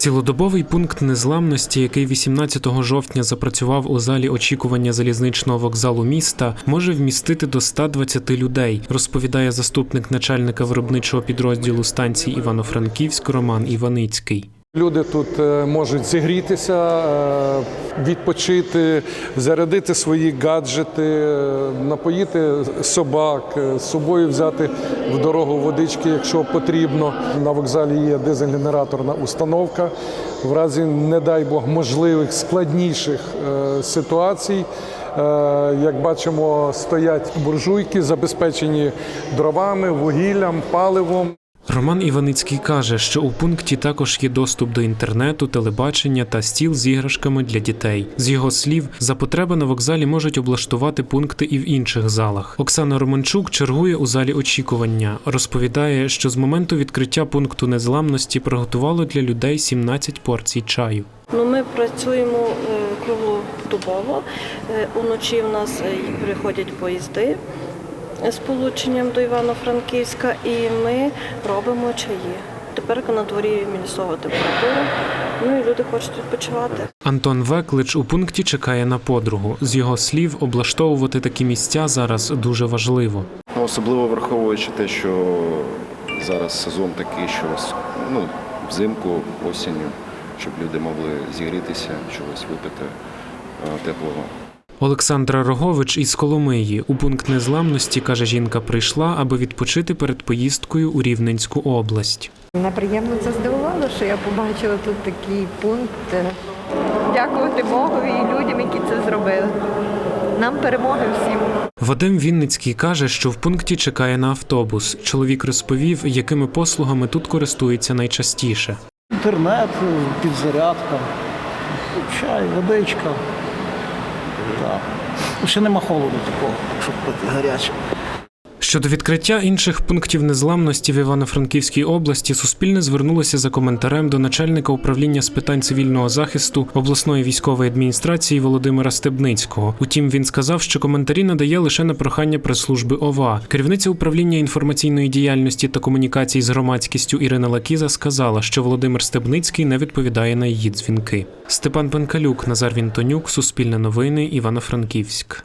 Цілодобовий пункт незламності, який 18 жовтня запрацював у залі очікування залізничного вокзалу міста, може вмістити до 120 людей, розповідає заступник начальника виробничого підрозділу станції Івано-Франківськ Роман Іваницький. Люди тут е, можуть зігрітися, е, відпочити, зарядити свої гаджети, е, напоїти собак, з собою взяти в дорогу водички, якщо потрібно. На вокзалі є дизель-генераторна установка. В разі, не дай Бог, можливих складніших ситуацій. Як бачимо, стоять буржуйки, забезпечені дровами, вугіллям, паливом. Роман Іваницький каже, що у пункті також є доступ до інтернету, телебачення та стіл з іграшками для дітей. З його слів, за потреби на вокзалі можуть облаштувати пункти і в інших залах. Оксана Романчук чергує у залі очікування. Розповідає, що з моменту відкриття пункту незламності приготувало для людей 17 порцій чаю. Ну, ми працюємо е, круглодобово. Е, Уночі в нас е, приходять поїзди з полученням до Івано-Франківська, і ми робимо чаї. Тепер на дворі мінусова температура, ну і люди хочуть відпочивати. Антон Веклич у пункті чекає на подругу. З його слів, облаштовувати такі місця зараз дуже важливо. Ну, Особливо враховуючи те, що зараз сезон такий, що ну, взимку, осінню, щоб люди могли зігрітися, чогось випити е, теплого. Олександра Рогович із Коломиї у пункт незламності каже, жінка прийшла, аби відпочити перед поїздкою у Рівненську область. Мене приємно це здивувало, що я побачила тут такий пункт. Дякувати Богові і людям, які це зробили. Нам перемоги всім. Вадим Вінницький каже, що в пункті чекає на автобус. Чоловік розповів, якими послугами тут користується найчастіше. Інтернет, підзарядка, чай, водичка. Так. Ну, Ще нема холоду такого, щоб гаряче. Щодо відкриття інших пунктів незламності в Івано-Франківській області, Суспільне звернулося за коментарем до начальника управління з питань цивільного захисту обласної військової адміністрації Володимира Стебницького. Утім, він сказав, що коментарі надає лише на прохання прес-служби ОВА. Керівниця управління інформаційної діяльності та комунікацій з громадськістю Ірина Лакіза сказала, що Володимир Стебницький не відповідає на її дзвінки. Степан Пенкалюк, Назар Вінтонюк, Суспільне новини, Івано-Франківськ.